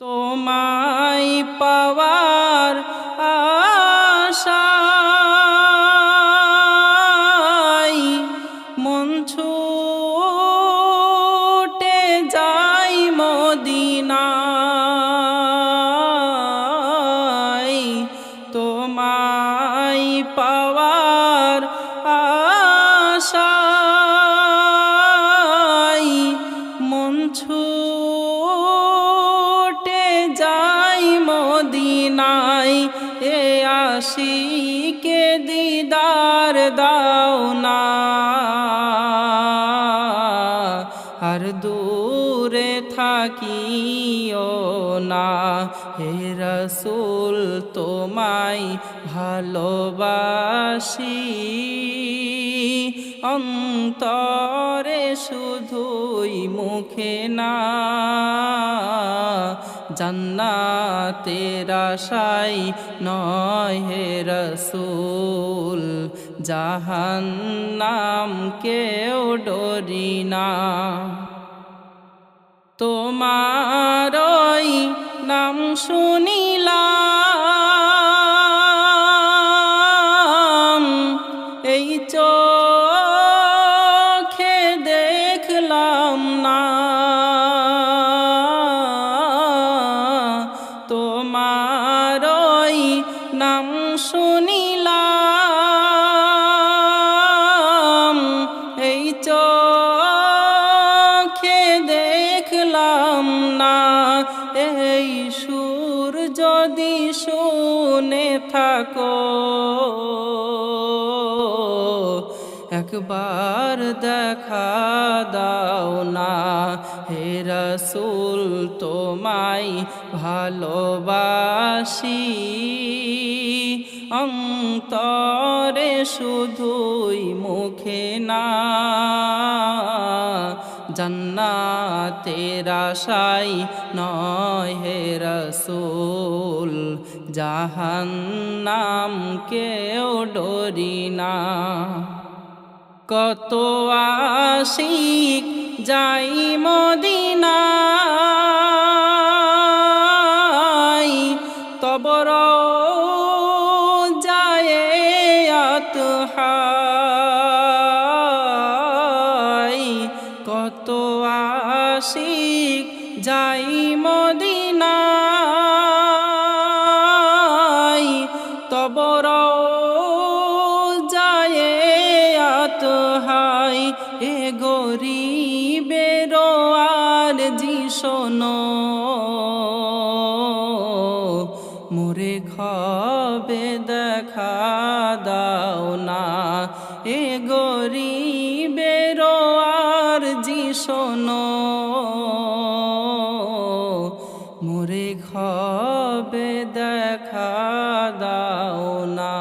তোমায় পাওয়ার আশায় মন ছুটে যাই মদিনায়। তোমায় পাওয়ার আশায় আশিকে দিদার দাও না। আর দূরে থাকিও না। হে রসুল, তোমায় ভালোবাসি। অন্তরে শুধুই মুখে না। জান্নাতের আশাই নয় হে রসুল। জাহান্নাম কেউ ডরি না। তোমারই নাম শুনিলাম এই চোখে নাম শুনিলাম। এই চোখে দেখলাম না। এই সুর যদি শুনে থাকো। একবার দেখা দাও না। হে রসুল, তোমায় ভালোবাসি। অন্তরে শুধুই মুখে না। জান্নাতের আশাই নয় হে রসুল জাহান্নাম কেউ ডরি না। কত আশিক যাই মদিনায় তবর যায় হাই কত আশিক যাই মদিনায় গরিবের আর জিশোনো মোরে খবে দেখা দাও না। এ গরিবের আর জিশোনো মোরে খবে দেখা দাও না।